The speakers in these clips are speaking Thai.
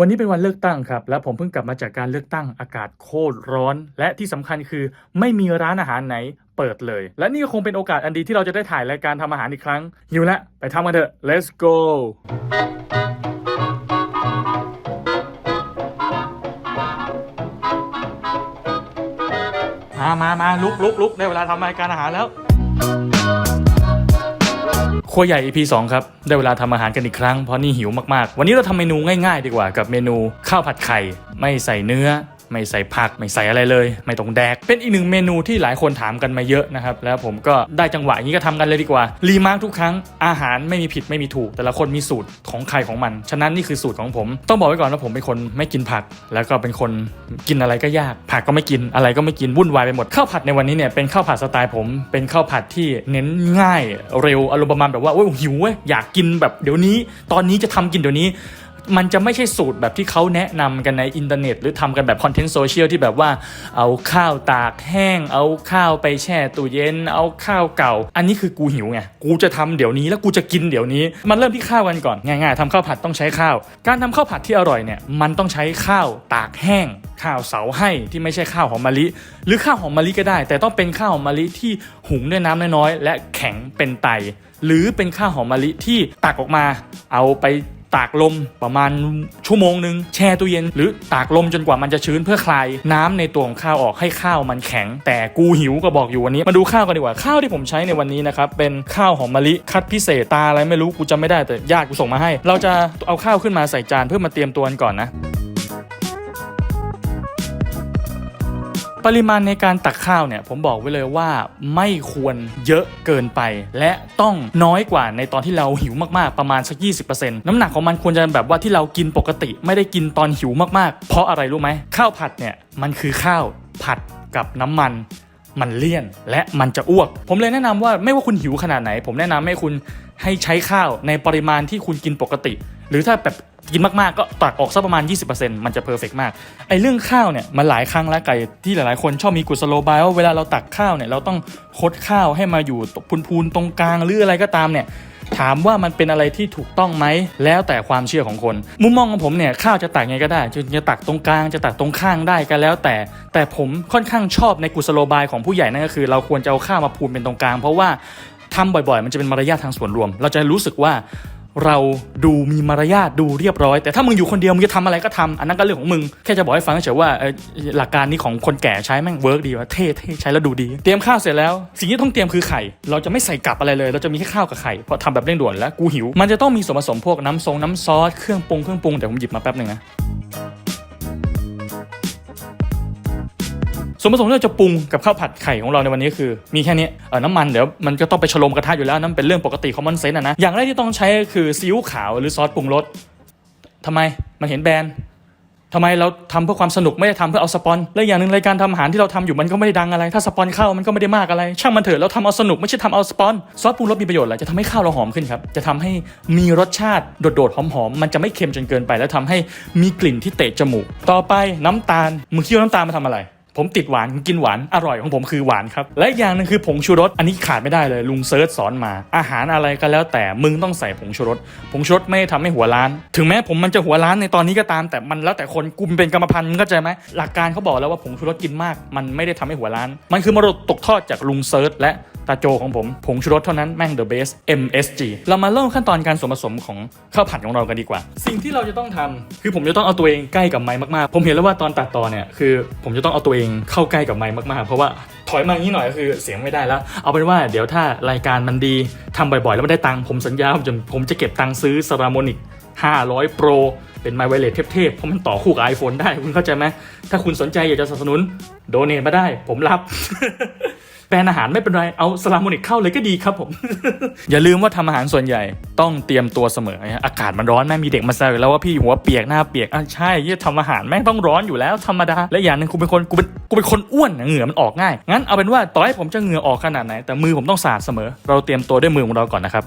วันนี้เป็นวันเลือกตั้งครับ และผมเพิ่งกลับมาจากการเลือกตั้งอากาศโคตรร้อน และที่สำคัญคือไม่มีร้านอาหารไหนเปิดเลย และนี่ก็คงเป็นโอกาสอันดีที่เราจะได้ถ่ายรายการทำอาหารอีกครั้งหิวแล้วไปทำกันเถอะ let's go มามามาลุกลุกลุกได้เวลาทำรายการอาหารแล้ว ครัวใหญ่ EP 2ครับ ได้เวลาทำอาหารกันอีกครั้งเพราะนี่หิวมากๆ วันนี้เราทำเมนูง่ายๆ ดีกว่ากับเมนูข้าวผัดไข่ ไม่ใส่เนื้อ ไม่ใส่ผัก ไม่ใส่อะไรเลย ไม่ต้องแดก เป็นอีกหนึ่งเมนูที่หลายคนถามกันมาเยอะนะครับ แล้วผมก็ได้จังหวะอย่างนี้ก็ทำกันเลยดีกว่า รีมาร์กทุกครั้ง อาหารไม่มีผิดไม่มีถูก แต่ละคนมีสูตรของใครของมัน ฉะนั้นนี่คือสูตรของผม ต้องบอกไว้ก่อนว่าผมเป็นคนไม่กินผัก แล้วก็เป็นคนกินอะไรก็ยาก ผักก็ไม่กิน อะไรก็ไม่กิน วุ่นวายไปหมด ข้าวผัดในวันนี้เนี่ยเป็นข้าวผัดสไตล์ผม เป็นข้าวผัดที่เน้นง่าย เร็ว อารมณ์ประมาณแบบว่าโอ้ยหิวเว้ย อยากกินแบบเดี๋ยวนี้ ตอนนี้จะทำกินเดี๋ยวนี้ มันจะไม่ใช่สูตรแบบที่เขาแนะนำกันในอินเทอร์เน็ต หรือทำกันแบบคอนเทนต์โซเชียลที่แบบว่าเอาข้าวตากแห้ง เอาข้าวไปแช่ตู้เย็น เอาข้าวเก่า อันนี้คือกูหิวไงกูจะทำเดี๋ยวนี้แล้วกูจะกินเดี๋ยวนี้ มันเริ่มที่ข้าวกันก่อนง่ายๆทำข้าวผัดต้องใช้ข้าว การทำข้าวผัดที่อร่อยเนี่ยมันต้องใช้ข้าวตากแห้ง ข้าวเสาให้ที่ไม่ใช่ข้าวหอมมะลิ หรือข้าวหอมมะลิก็ได้ แต่ต้องเป็นข้าวหอมมะลิที่หุงด้วยน้ำน้อยๆและแข็งเป็นไตหรือเป็นข้าวหอมมะลิที่ตักออกมา เอาไป ตากลมประมาณชั่วโมงหนึ่งแช่ตู้เย็น หรือตากลมจนกว่ามันจะชื้นเพื่อคลายน้ำในตัวของข้าวออกให้ข้าวมันแข็ง แต่กูหิวก็บอกอยู่วันนี้มาดูข้าวกันดีกว่าข้าวที่ผมใช้ในวันนี้นะครับเป็นข้าวหอมมะลิคัดพิเศษตาอะไรไม่รู้กูจำไม่ได้แต่ญาติกูส่งมาให้ เราจะเอาข้าวขึ้นมาใส่จานเพื่อมาเตรียมตัวกันก่อนนะ ปริมาณในการตักข้าวเนี่ยผมบอกไว้เลยว่าไม่ควรเยอะเกินไป และต้องน้อยกว่าในตอนที่เราหิวมากๆประมาณสัก 20%น้ำหนักของมันควรจะแบบว่าที่เรากินปกติ ไม่ได้กินตอนหิวมากๆ เพราะอะไรรู้ไหมข้าวผัดเนี่ยมันคือข้าวผัดกับน้ำมันมันเลี่ยนและมันจะอ้วก ผมเลยแนะนำว่าไม่ว่าคุณหิวขนาดไหน ผมแนะนำให้คุณให้ใช้ข้าวในปริมาณที่คุณกินปกติ หรือถ้าแบบ กินมากๆก็ตักออกสักประมาณ 20%มันจะเพอร์เฟกมากไอ้เรื่องข้าวเนี่ยมันหลายครั้งแล้วไก่ที่หลายๆ คนชอบมีกุศโลบายว่าเวลาเราตักข้าวเนี่ยเราต้องคดข้าวให้มาอยู่พูนๆตรงกลางหรืออะไรก็ตามเนี่ยถามว่ามันเป็นอะไรที่ถูกต้องไหมแล้วแต่ความเชื่อของคน มุมมองของผมเนี่ยข้าวจะตักไงก็ได้จะจะตักตรงกลางจะตักตรงข้างได้ก็แล้ว แต่แต่ผมค่อนข้างชอบในกุศโลบายของผู้ใหญ่นั่นก็คือ เราควรจะเอาข้าวมาพูนเป็นตรงกลาง เพราะว่าทำบ่อยๆ มันจะเป็นมารยาททางส่วนรวม เราจะรู้สึกว่า เราดูมีมารยาทดูเรียบร้อย แต่ถ้ามึงอยู่คนเดียวมึงจะทำอะไรก็ทำอันนั้นก็เรื่องของมึง แค่จะบอกให้ฟังเฉยๆว่าเอ่อหลักการนี้ของคนแก่ใช้แม่งเวิร์กดีว่าเท่ๆใช้แล้วดูดี เตรียมข้าวเสร็จแล้ว สิ่งที่ต้องเตรียมคือไข่ เราจะไม่ใส่กลับอะไรเลย เราจะมีแค่ข้าวกับไข่เพราะทำแบบเร่งด่วนแล้วกูหิว มันจะต้องมีส่วนผสมพวกน้ำทรงน้ำซอสเครื่องปรุงเครื่องปรุงเดี๋ยวผมหยิบมาแป๊บหนึ่งนะ ส่วนผสมที่เราจะปรุงกับข้าวผัดไข่ของเราในวันนี้คือ มีแค่นี้เออน้ำมันเดี๋ยวมันก็ต้องไปฉลมกระทะอยู่แล้วนั่นเป็นเรื่องปกติของมอนเซนอะนะอย่างแรกที่ต้องใช้คือซีอิ๊วขาวหรือซอสปรุงรสทำไมมันเห็นแบรนด์ทำไมเราทำเพื่อความสนุกไม่ได้ทำเพื่อเอาสปอนและอย่างหนึ่งรายการทำอาหารที่เราทำอยู่มันก็ไม่ได้ดังอะไร ถ้าสปอนเข้ามันก็ไม่ได้มากอะไร ช่างมันเถอะเราทำเอาสนุกไม่ใช่ทำเอาสปอนซอสปรุงรสมีประโยชน์อะไรจะทำให้ข้าวเราหอมขึ้นครับจะทำให้มีรสชาติโดดๆหอมๆมันจะไม่เค็มจนเกินไป แล้วทำให้มีกลิ่นที่เตะจมูก ต่อไปน้ำตาลมึงคิดว่าน้ำตาลมาทำอะไร ผมติดหวานกินหวานอร่อยของผมคือหวานครับ และอย่างหนึงคือผงชูรสอันนี้ขาดไม่ได้เลยลุงเซิร์ชสอนมา อาหารอะไรก็แล้วแต่มึงต้องใส่ผงชูรสผงชูรสไม่ได้ทำให้หัวล้าน ถึงแม้ผมมันจะหัวล้านในตอนนี้ก็ตาม แต่มันแล้วแต่คนกลุ่มเป็นกรรมพันธุ์มึงเข้าใจไหมหลักการเขาบอกแล้วว่าผงชูรสกินมาก มันไม่ได้ทำให้หัวล้าน มันคือมรดกตกทอดจากลุงเซิร์ชและ ตาโจของผม ผงชูรสเท่านั้นแม่ง the best MSG เรามาเริ่มขั้นตอนการส่วนผสมของข้าวผัดของเรากันดีกว่า สิ่งที่เราจะต้องทำคือผมจะต้องเอาตัวเองใกล้กับไม้มากๆ ผมเห็นแล้วว่าตอนตัดต่อเนี่ยคือผมจะต้องเอาตัวเองเข้าใกล้กับไม้มากๆ เพราะว่าถอยมาอย่างนี้หน่อยก็คือเสียงไม่ได้แล้ว เอาเป็นว่าเดี๋ยวถ้ารายการมันดีทำบ่อยๆ แล้วไม่ได้ตังค์ผมสัญญาว่าผมผมจะเก็บตังค์ซื้อซารามอนิก500 Pro เป็นไมค์ไวเลสเทพๆ เพราะมันต่อคู่กับ iPhone ได้ คุณเข้าใจไหม ถ้าคุณสนใจอยากจะสนับสนุน โดเนทมาได้ ผมรับ แบรนอาหารไม่เป็นไร เอาสลามอนิกเข้าเลยก็ดีครับผม อย่าลืมว่าทำอาหารส่วนใหญ่ต้องเตรียมตัวเสมอนะอากาศมันร้อนแม่มีเด็กมาแซวแล้วว่าพี่หัวเปียกหน้าเปียกอะใช่ยี่ทำอาหารแม่งต้องร้อนอยู่แล้วธรรมดา และอย่างหนึ่งกูเป็นคนกูเป็นกูเป็นคนอ้วนเหงื่อมันออกง่าย งั้นเอาเป็นว่าต่อให้ผมจะเหงื่อออกขนาดไหน แต่มือผมต้องสะอาดเสมอ เราเตรียมตัวด้วยมือของเราก่อนนะครับ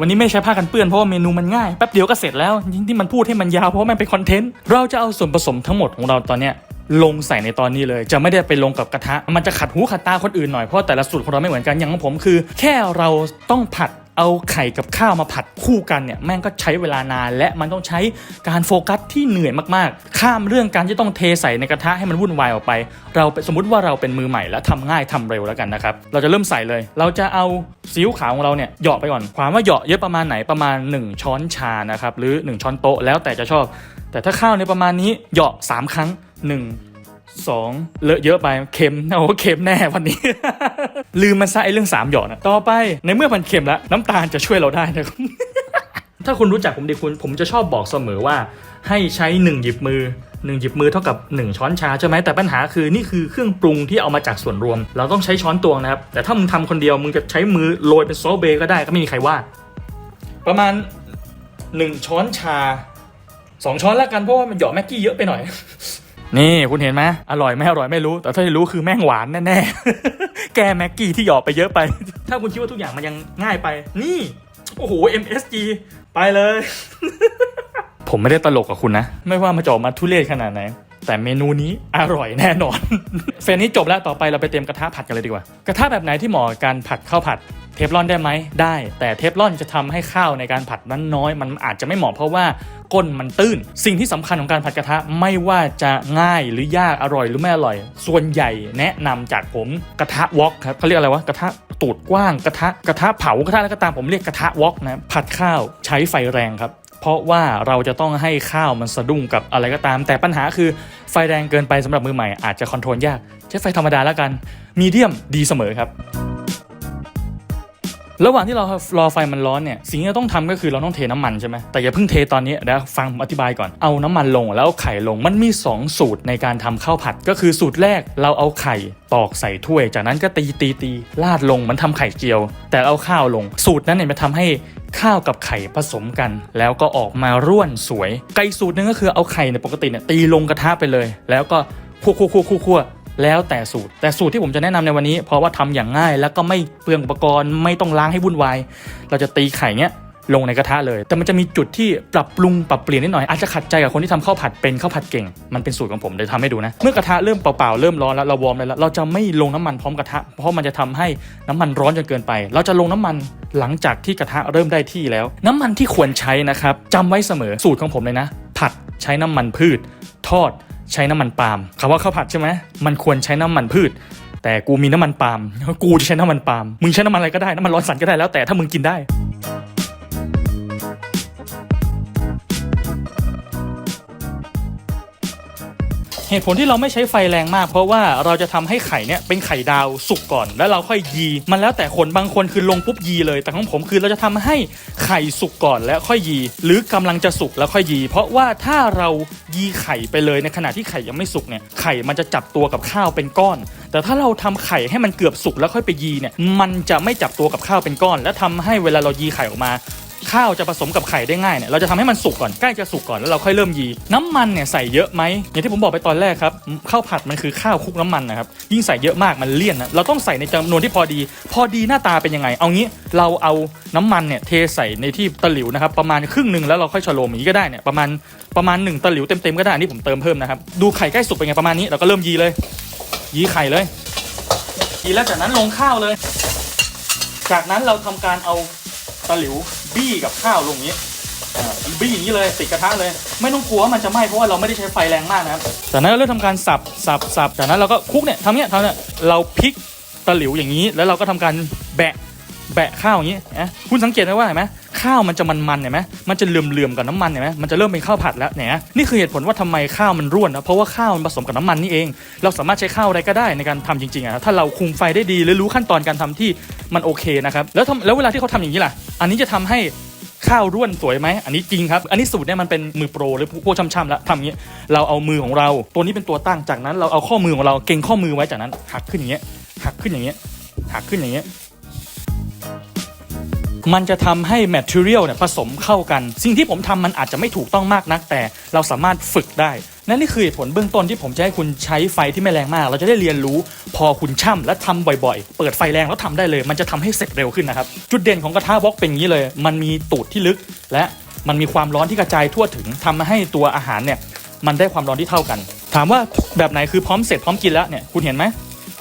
วันนี้ไม่ใช้ผ้ากันเปื้อนเพราะว่าเมนูมันง่ายแป๊บเดียวก็เสร็จแล้วยิ่งที่มันพูดให้มันยาวเพราะว่ามันเป็นคอนเทนต์เราจะเอาส่วนผสมทั้งหมดของเราตอนเนี้ย ลงใส่ในตอนนี้เลย จะไม่ได้ไปลงกับกระทะ มันจะขัดหูขัดตาคนอื่นหน่อยเพราะแต่ละสูตรของเราไม่เหมือนกันอย่างของผมคือ แค่เราต้องผัดเอาไข่กับข้าวมาผัดคู่กันเนี่ยแม่งก็ใช้เวลานาน และมันต้องใช้การโฟกัสที่เหนื่อยมากๆ ข้ามเรื่องการที่ต้องเทใส่ในกระทะให้มันวุ่นวายออกไป เราสมมติว่าเราเป็นมือใหม่และทำง่ายทำเร็วแล้วกันนะครับเราจะเริ่มใส่เลย เราจะเอาซีอิ๊วขาวของเราเนี่ยเหยาะไปก่อนความว่าเหยาะเยอะประมาณไหนประมาณ 1 ช้อนชานะครับหรือ 1 ช้อนโต๊ะแล้วแต่จะชอบ แต่ถ้าข้าวในประมาณนี้เหยาะ3 ครั้ง 1สองเลอะเยอะไปเค็มโอ้เค็มแน่วันนี้ ลืมมันซะไอเรื่องสามหยอดนะต่อไปในเมื่อมันเค็มแล้ว น้ำตาลจะช่วยเราได้นะถ้าคุณรู้จักผมดีคุณผมจะชอบบอกเสมอว่า ให้ใช้หนึ่งหยิบมือหนึ่งหยิบมือเท่ากับ 1 ช้อนชาใช่ไหมแต่ปัญหาคือนี่คือเครื่องปรุงที่เอามาจากส่วนรวม เราต้องใช้ช้อนตวงนะครับ แต่ถ้ามึงทำคนเดียวมึงจะใช้มือโรยเป็นซอสเบก็ได้ก็ไม่มีใครว่า ประมาณ 1 ช้อนชา 2 ช้อนแล้วกันเพราะว่ามันหยอดแม็กกี้เยอะไปหน่อย นี่คุณเห็นไหมอร่อยไม่อร่อยไม่รู้ แต่ถ้าที่รู้คือแม่งหวานแน่ๆ แกแม็กกี้ที่หยอดไปเยอะไป ถ้าคุณคิดว่าทุกอย่างมันยังง่ายไป นี่ โอ้โห MSG ไปเลย ผมไม่ได้ตลกกับคุณนะ ไม่ว่ามาจออกมาทุเรศขนาดไหน แต่เมนูนี้อร่อยแน่นอน เฟรนนี้จบแล้วต่อไปเราไปเตรียมกระทะผัดกันเลยดีกว่า กระทะแบบไหนที่เหมาะกับการผัดข้าวผัด เทฟลอนได้ไหมได้ แต่เทฟลอนจะทำให้ข้าวในการผัดนั้นน้อย มันอาจจะไม่เหมาะเพราะว่าก้นมันตื้น สิ่งที่สำคัญของการผัดกระทะไม่ว่าจะง่ายหรือยากอร่อยหรือไม่อร่อย ส่วนใหญ่แนะนำจากผมกระทะวอกครับเขาเรียกอะไรวะกระทะตูดกว้างกระทะกระทะเผากระทะแล้วก็ตามผมเรียกกระทะวอกนะผัดข้าวใช้ไฟแรงครับเพราะว่าเราจะต้องให้ข้าวมันสะดุ้งกับอะไรก็ตาม แต่ปัญหาคือไฟแรงเกินไปสำหรับมือใหม่อาจจะคอนโทรลยาก ใช้ไฟธรรมดาแล้วกันมีเดียมดีเสมอครับ ระหว่างที่เรารอไฟมันร้อนเนี่ยสิ่งที่เราต้องทำก็คือเราต้องเทน้ำมันใช่ไหมแต่อย่าเพิ่งเทตอนนี้เดี๋ยวฟังผมอธิบายก่อนเอาน้ำมันลงแล้วเอาไข่ลงมันมี 2 สูตรในการทำข้าวผัด ก็คือสูตรแรกเราเอาไข่ตอกใส่ถ้วย จากนั้นก็ตีตีตีลาดลงมันทำไข่เจียว แต่เอาข้าวลง สูตรนั้นเนี่ยมันทำให้ข้าวกับไข่ผสมกัน แล้วก็ออกมาร่วนสวยไก่สูตรนึงก็คือเอาไข่ในปกติเนี่ยตีลงกระทะไปเลย แล้วก็คูคั่วคั่วคั่วคั่ว แล้วแต่สูตร แต่สูตรที่ผมจะแนะนำในวันนี้ เพราะว่าทำอย่างง่าย แล้วก็ไม่เปลืองอุปกรณ์ไม่ต้องล้างให้วุ่นวาย เราจะตีไข่เนี้ยลงในกระทะเลย แต่มันจะมีจุดที่ปรับปรุงปรับเปลี่ยนนิดหน่อย อาจจะขัดใจกับคนที่ทำข้าวผัดเป็นข้าวผัดเก่ง มันเป็นสูตรของผมเดี๋ยวทำให้ดูนะ เมื่อกระทะเริ่มเปล่าๆ เริ่มร้อนแล้วเราวอร์มเลยแล้ว เราจะไม่ลงน้ำมันพร้อมกระทะ เพราะมันจะทำให้น้ำมันร้อนจนเกินไป เราจะลงน้ำมันหลังจากที่กระทะเริ่มได้ที่แล้ว น้ำมันที่ควรใช้นะครับจำไว้เสมอสูตรของผมเลยนะ ผัดใช้น้ำมันพืช ทอด ใช้น้ำมันปาล์มคำว่าข้าวผัดใช่ไหมมันควรใช้น้ำมันพืช แต่กูมีน้ำมันปาล์มกูจะใช้น้ำมันปาล์มมึงใช้น้ำมันอะไรก็ได้น้ำมันร้อนสันก็ได้แล้วแต่ถ้ามึงกินได้ เหตุผลที่เราไม่ใช้ไฟแรงมาก เพราะว่าเราจะทำให้ไข่เนี่ยเป็นไข่ดาวสุกก่อน แล้วเราค่อยยีมันแล้วแต่คนบางคนคือลงปุ๊บยีเลย แต่ของผมคือเราจะทำให้ไข่สุกก่อนแล้วค่อยยี หรือกำลังจะสุกแล้วค่อยยี เพราะว่าถ้าเรายีไข่ไปเลยในขณะที่ไข่ยังไม่สุกเนี่ยไข่มันจะจับตัวกับข้าวเป็นก้อน แต่ถ้าเราทำไข่ให้มันเกือบสุกแล้วค่อยไปยีเนี่ยมันจะไม่จับตัวกับข้าวเป็นก้อน และทำให้เวลาเรายีไข่ออกมา ข้าวจะผสมกับไข่ได้ง่ายเนี่ยเราจะทำให้มันสุกก่อนใกล้จะสุกก่อนแล้วเราค่อยเริ่มยี น้ำมันเนี่ยใส่เยอะไหมอย่างที่ผมบอกไปตอนแรกครับข้าวผัดมันคือข้าวคลุกน้ำมันนะครับยิ่งใส่เยอะมากมันเลี่ยนนะเราต้องใส่ในจำนวนที่พอดี พอดีหน้าตาเป็นยังไง เอางี้เราเอาน้ำมันเนี่ยเทใส่ในที่ตะหลิวนะครับประมาณครึ่งหนึ่งแล้วเราค่อยชะโลมอย่างนี้ก็ได้เนี่ยประมาณประมาณหนึ่งตะหลิวเต็มๆก็ได้อันนี่ผมเติมเพิ่มนะครับดูไข่ใกล้สุกเป็นไงประมาณนี้เราก็เริ่มยีเลย ยีไข่เลยยีแล้วจากนั้นลงข้าวเลย จากนั้นเราทำการเอา ตะหลิวบี้กับข้าวลงนี้อ่าบี้อย่างนี้เลยติดกระทะเลย ไม่ต้องกลัวว่ามันจะไหม้เพราะว่าเราไม่ได้ใช้ไฟแรงมากนะครับจากนั้นเราเริ่มทำการสับสับสับจากนั้นเราก็คลุกเนี่ยทำเนี้ยทำเนี่ยเราพลิกตะหลิวอย่างนี้ แล้วเราก็ทำการแบะแบะข้าวอย่างนี้นะคุณสังเกตไหมว่าเห็นไหม ข้าวมันจะมันๆเห็นไหมมันจะเหลื่อมๆกับน้ำมันเห็นไหมมันจะเริ่มเป็นข้าวผัดแล้วเนี่ยนี่คือเหตุผลว่าทำไมข้าวมันร่วนนะเพราะว่าข้าวมันผสมกับน้ำมันนี่เอง เราสามารถใช้ข้าวอะไรก็ได้ในการทำจริงๆอะถ้าเราคุมไฟได้ดีหรือรู้ขั้นตอนการทำที่มันโอเคนะครับแล้วทำแล้วเวลาที่เขาทำอย่างนี้ล่ะ อันนี้จะทำให้ข้าวร่วนสวยไหม อันนี้จริงครับ อันนี้สูตรเนี่ยมันเป็นมือโปรหรือพวกช่ำๆแล้วทำอย่างนี้ย เราเอามือของเรา ตัวนี้เป็นตัวตั้ง จากนั้นเราเอาข้อมือของเราเก่งข้อมือไว้จากนั้น หักขึ้นอย่างเงี้ย หักขึ้นอย่างเงี้ย หักขึ้นอย่างเงี้ย มันจะทำให้แมทเทียลเนี่ยผสมเข้ากัน สิ่งที่ผมทำมันอาจจะไม่ถูกต้องมากนัก แต่เราสามารถฝึกได้ นั่นนี่คือผลเบื้องต้นที่ผมจะให้คุณใช้ไฟที่ไม่แรงมาก เราจะได้เรียนรู้พอคุณช่ำและทำบ่อยๆ เปิดไฟแรงแล้วทำได้เลย มันจะทำให้เสร็จเร็วขึ้นนะครับ จุดเด่นของกระทะวอกเป็นอย่างนี้เลย มันมีตูดที่ลึก และมันมีความร้อนที่กระจายทั่วถึงทำให้ตัวอาหารเนี่ยมันได้ความร้อนที่เท่ากัน ถามว่าแบบไหนคือพร้อมเสร็จพร้อมกินแล้วเนี่ยคุณเห็นไหม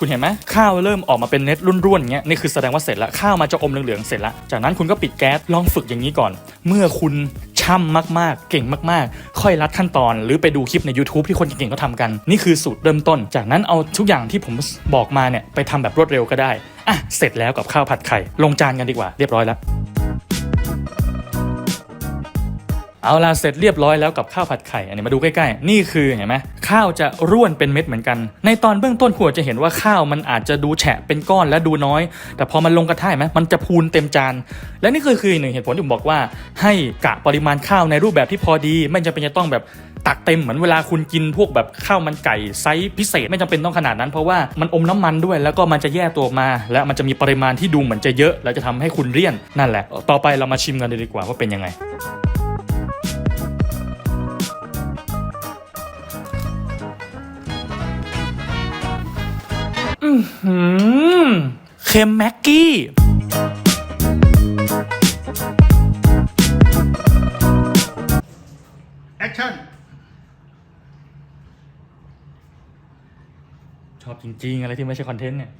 คุณเห็นไหมข้าวเริ่มออกมาเป็นเน็ตร่วนๆเงี้ยนี่คือแสดงว่าเสร็จแล้วข้าวมาจะอมเหลืองๆเสร็จแล้วจากนั้นคุณก็ปิดแก๊สลองฝึกอย่างนี้ก่อน เมื่อคุณช่ำมากๆ เก่งมากๆ ค่อยรัดขั้นตอน หรือไปดูคลิปใน YouTube ที่คนเก่งๆเขาทำกัน นี่คือสูตรเริ่มต้น จากนั้นเอาทุกอย่างที่ผมบอกมาเนี่ยไปทำแบบรวดเร็วก็ได้อะเสร็จแล้วกับข้าวผัดไข่ ลงจานกันดีกว่าเรียบร้อยแล้ว เอาล่ะเสร็จเรียบร้อยแล้วกับข้าวผัดไข่อันนี้มาดูใกล้ๆ นี่คือเห็นไหมข้าวจะร่วนเป็นเม็ดเหมือนกัน ในตอนเบื้องต้นคุณอาจจะเห็นว่าข้าวมันอาจจะดูแฉะเป็นก้อนและดูน้อย แต่พอมันลงกระทะเห็นไหมมันจะพูนเต็มจาน และนี่คือคืออีกหนึ่งเหตุผลที่ผมบอกว่า ให้กะปริมาณข้าวในรูปแบบที่พอดี ไม่จำเป็นจะต้องแบบตักเต็มเหมือนเวลาคุณกินพวกแบบข้าวมันไก่ไซส์พิเศษไม่จำเป็นต้องขนาดนั้น เพราะว่ามันอมน้ำมันด้วยแล้วก็มันจะแยกตัวมา และมันจะมีปริมาณที่ดูเหมือนจะเยอะ แล้วจะทำให้คุณเลี่ยนนั่นแหละ ต่อไปเรามาชิมกันเลยดีกว่าว่าเป็นยังไง เค็มแม็กกี้ แอคชั่น ชอบจริง ๆ อะไรที่ไม่ใช่คอนเทนต์เนี่ย